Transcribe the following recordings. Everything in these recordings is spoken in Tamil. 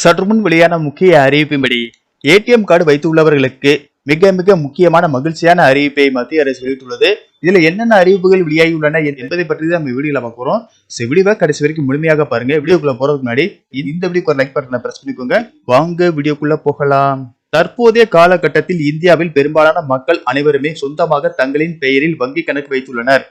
சற்று முன் வெளியான முக்கிய அறிவிப்பின்படி ஏடிஎம் கார்டு வைத்துள்ளவர்களுக்கு மிக மிக முக்கியமான மகிழ்ச்சியான அறிவிப்பை மத்திய அரசு வெளியிட்டுள்ளது. இதுல என்னென்ன அறிவிப்புகள் வெளியாகியுள்ளன என்பதை பற்றி தான் நம்ம வீடியோல பார்க்க ஸோ வீடியோவை கடைசி வரைக்கும் முழுமையாக பாருங்க. வீடியோக்குள்ள போறதுக்கு முன்னாடி இந்த வீடியோக்கு ஒரு லைக் பட்டனை பிரஸ் பண்ணிக்கோங்க. வாங்க வீடியோக்குள்ள போகலாம். தற்போதைய காலகட்டத்தில் இந்தியாவில் பெரும்பாலான மக்கள் அனைவருமே சொந்தமாக தங்களின் பெயரில் வங்கி கணக்கு வைத்துள்ளனர்.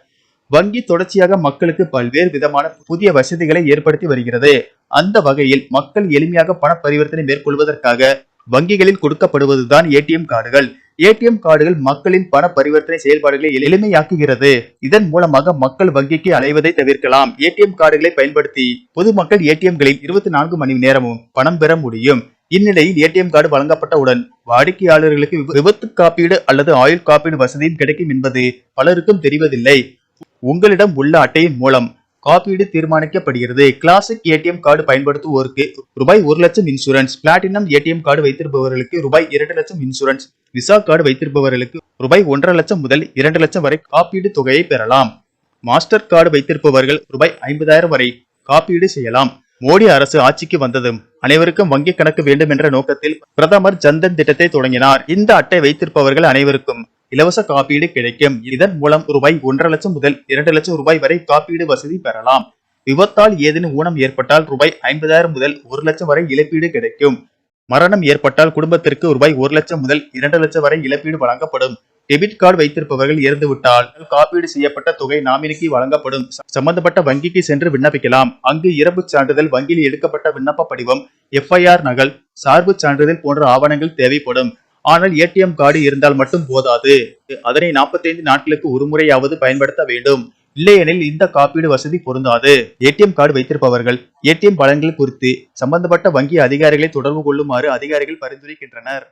வங்கி தொடர்ச்சியாக மக்களுக்கு பல்வேறு விதமான புதிய வசதிகளை ஏற்படுத்தி வருகிறது. அந்த வகையில் மக்கள் எளிமையாக பண பரிவர்த்தனை மேற்கொள்வதற்காக வங்கிகளில் கொடுக்கப்படுவதுதான் ஏடிஎம் கார்டுகள். ஏடிஎம் கார்டுகள் மக்களின் பண பரிவர்த்தனை செயல்பாடுகளை எளிமையாக்குகிறது. இதன் மூலமாக மக்கள் வங்கிக்கு அலைவதை தவிர்க்கலாம். ஏடிஎம் கார்டுகளை பயன்படுத்தி பொதுமக்கள் ஏடிஎம்களில் இருபத்தி நான்கு மணி நேரமும் பணம் பெற முடியும். இந்நிலையில் ஏடிஎம் கார்டு வழங்கப்பட்டவுடன் வாடிக்கையாளர்களுக்கு விபத்து காப்பீடு அல்லது ஆயுள் காப்பீடு வசதியும் கிடைக்கும் என்பது பலருக்கும் தெரிவதில்லை. உங்களிடம் உள்ள அட்டையின் மூலம் காப்பீடு தீர்மானிக்கப்படுகிறது. கிளாசிக் ஏடிஎம் கார்டு பயன்படுத்துவோருக்கு ரூபாய் ஒரு லட்சம் இன்சூரன்ஸ் பிளாட்டினம் ஏடிஎம் கார்டு வைத்திருப்பவர்களுக்கு ரூபாய் இரண்டு லட்சம் இன்சூரன்ஸ் விசா கார்டு வைத்திருப்பவர்களுக்கு ரூபாய் ஒன்றரை லட்சம் முதல் இரண்டு லட்சம் வரை காப்பீடு தொகையை பெறலாம். மாஸ்டர் கார்டு வைத்திருப்பவர்கள் ரூபாய் ஐம்பதாயிரம் வரை காப்பீடு செய்யலாம். மோடி அரசு ஆட்சிக்கு வந்ததும் அனைவருக்கும் வங்கி கணக்கு வேண்டும் என்ற நோக்கத்தில் பிரதமர் ஜன்தன் திட்டத்தை தொடங்கினார். இந்த அட்டை வைத்திருப்பவர்கள் அனைவருக்கும் இலவச காப்பீடு கிடைக்கும். இதன் மூலம் ரூபாய் ஒன்றரை லட்சம் முதல் இரண்டு லட்சம் ரூபாய் வரை காப்பீடு வசதி பெறலாம். விபத்தால் ஏதேனும் ஊனம் ஏற்பட்டால் ரூபாய் ஐம்பதாயிரம் முதல் ஒரு லட்சம் வரை இழப்பீடு கிடைக்கும். மரணம் ஏற்பட்டால் குடும்பத்திற்கு ரூபாய் ஒரு லட்சம் முதல் இரண்டு லட்சம் வரை இழப்பீடு வழங்கப்படும். டெபிட் கார்டு வைத்திருப்பவர்கள் இறந்துவிட்டால் காப்பீடு செய்யப்பட்ட தொகை நாமினிக்கு வழங்கப்படும். சம்பந்தப்பட்ட வங்கிக்கு சென்று விண்ணப்பிக்கலாம். அங்கு இறப்பு சான்றிதழ் வங்கியில் எடுக்கப்பட்ட விண்ணப்ப படிவம் எஃப்ஐஆர் நகல் சார்பு சான்றிதழ் போன்ற ஆவணங்கள் தேவைப்படும். ஆனால் ஏடிஎம் கார்டு இருந்தால் மட்டும் போதாது. அதனை 45 நாட்களுக்கு ஒரு முறையாவது பயன்படுத்த வேண்டும். இல்லையெனில் இந்த காப்பீடு வசதி பொருந்தாது. ஏடிஎம் கார்டு வைத்திருப்பவர்கள் ஏடிஎம் பலன்கள் குறித்து சம்பந்தப்பட்ட வங்கி அதிகாரிகளை தொடர்பு கொள்ளுமாறு அதிகாரிகள் பரிந்துரைக்கின்றனர்.